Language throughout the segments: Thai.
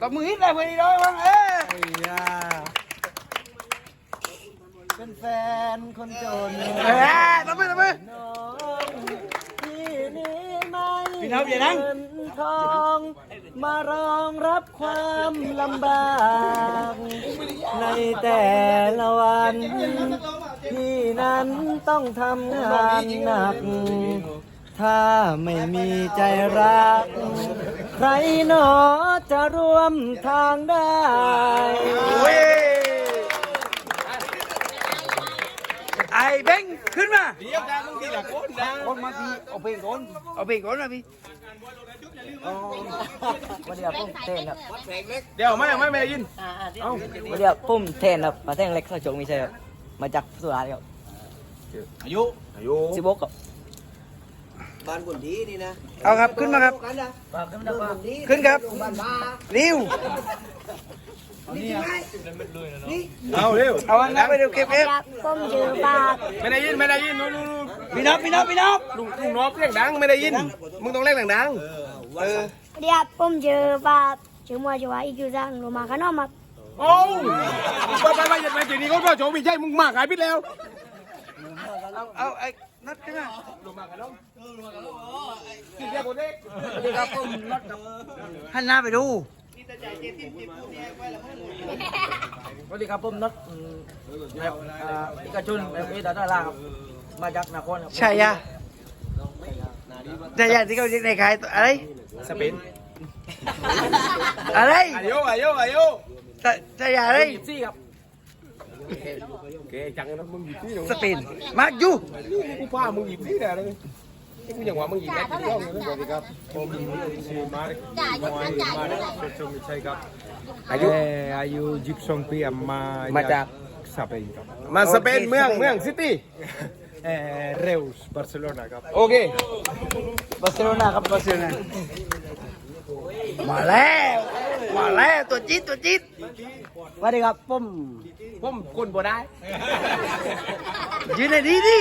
ก็มือฮิตเลยเพื่อนอีร้อยวังเอ้ยไอ้ยาเป็นแฟนคนจนเอ้ยทำไมทำไมน้องที่นี้ไม่พี่น้องอย่านั่ง เงินทองมารองรับความลำบาก ในแต่ละวันพี่นั้นต้องทำงานหนัก ถ้าไม่มีใจรัก ใครหนอ จะร่วมทางได้เว้ยไอ้เบ้งขึ้นมา เดี๋ยวนะมึงทีละคนนะคนมาพี่เอาเพลงก่อนเอาเพลงก่อนนะพี่วันเดียวผมเทนครับเดี๋ยวไม่ไม่ไม่ได้ยินวันเดียวผมเทนครับมาแท่งเล็กข้าวจงมีใช่ครับมาจากสุราษฎร์ครับอายุอายุสิบกครับ บ้านคนดีนี่นะเอาครับขึ้นมาครับกันนะขึ้นขึ้นครับบ้านมาริวเอาเร็วเอาอันนั้นไปเร็วเก็บเก็บก้มยืบาทไม่ได้ยินไม่ได้ยินนู่นนู่นนู่นพี่น้องพี่น้องพี่น้องลุงลุงนอบเรียกดังไม่ได้ยิน มึงต้องเรียกดังเออเรียบก้มยืบาทชื่อมัวจัวอีกอยู่จังลงมาขนมมาๆโอ้ไปไปไปอย่าไปจีนี่เขาโจมีใช่มึงมากหายพิษแล้วเอาเอาไอ้นัดขึ้นมากินแค่คนเด็กดีครับผมนัดครับหันหน้าไปดูสวัสดีครับผมน็อตอืมแบบอ่าอิกาชุนแบบเอดาดาราครับมาจากนครครับใช่ยะใช่ยะที่เขาเรียกในขายอะไรสเปนอะไรอายุอายุอายุใช่ใช่ยะอะไรสิบสี่ครับ โอเคจังนะมึงหยิบที่หนูสเปนมาร์กยูกูพามึงหยิบที่ไหนเลยกูอย่างว่ามึงหยิบแอคที่ห้องเลยสวัสดีครับผมชื่อมาร์คจ่ายยกนั้นจ่ายมาเท่าร์ไหร่คชมใช่ครับอายุอายุยิบสองปีมามาจากสเปนครับมาสเปนเมืองเมืองซิตี้เออเรลส์บาร์เซโลนาครับโอเคบาร์เซโลนาครับบาร์เซโลนามาแล้ว มาแล้วตัวจี๊ดตัวจี๊ดสวัสดีครับผมผมคนบ่ได้ยืนในดีดิ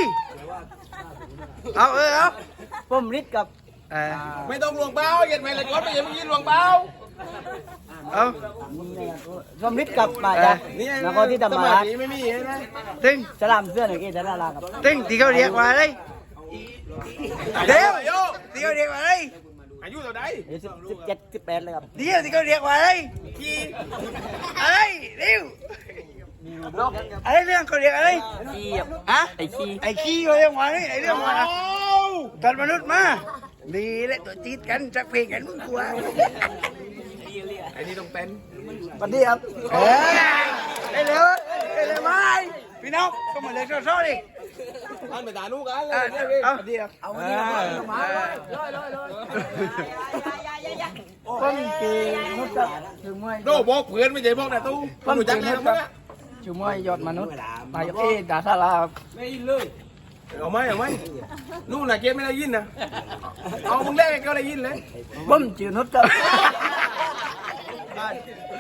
เอาเออเอาผมฤทธิ์กับเออไม่ต้องหลวงเบาเหยียดไปเลยก่อนไม่เหยียดมึงยินหลวงเบาเอาผมฤทธิ์กับมาจากนครที่ธรรมราชไม่มีใช่ไหมตึงสลามเสื้อหนึ่งเอดาดาราครับตึงที่เขาเรียกว่าอะไรเดี๋ยวอายุที่เขาเรียกว่าอะไร อายุเท่าไหร่เดี๋ยวสิบสิบเจ็ดสิบแปดเลยครับเดี๋ยวที่เขาเรียกว่าอะไรอะไรเร็วอะไรเรื่องเขาเรียกอะไรขี้ครับฮะไอ้ขี้ไอ้ขี้เขาเรียกว่าอะไรไอ้เรื่องว่าตอนมนุษย์มาดีและตัวจี๊ดกันจักเพลงกันมึงกลัวไอ้นี่ต้องเต้นสวัสดีครับเออได้เร็วได้เร็วไหมพี่น้องก็มาเลยโซ่ๆดิท่านไปด่าลูกกันเลเอายเอาเดี๋ยวเอา ผมคือนุชครับคือมวยโดบอกเพื่อนไม่ใช่บอกแต่ตู้ผมรู้จักนี่ทั้งหมดอะชื่อมวยยอดมนุษย์นายกเอดาดาราครับเอาไหมเอาไหมนู่นน่ะเกมไม่ได้ยินนะเอามึงเล่นก็ได้ยินเลยผมชื่อนุชครับ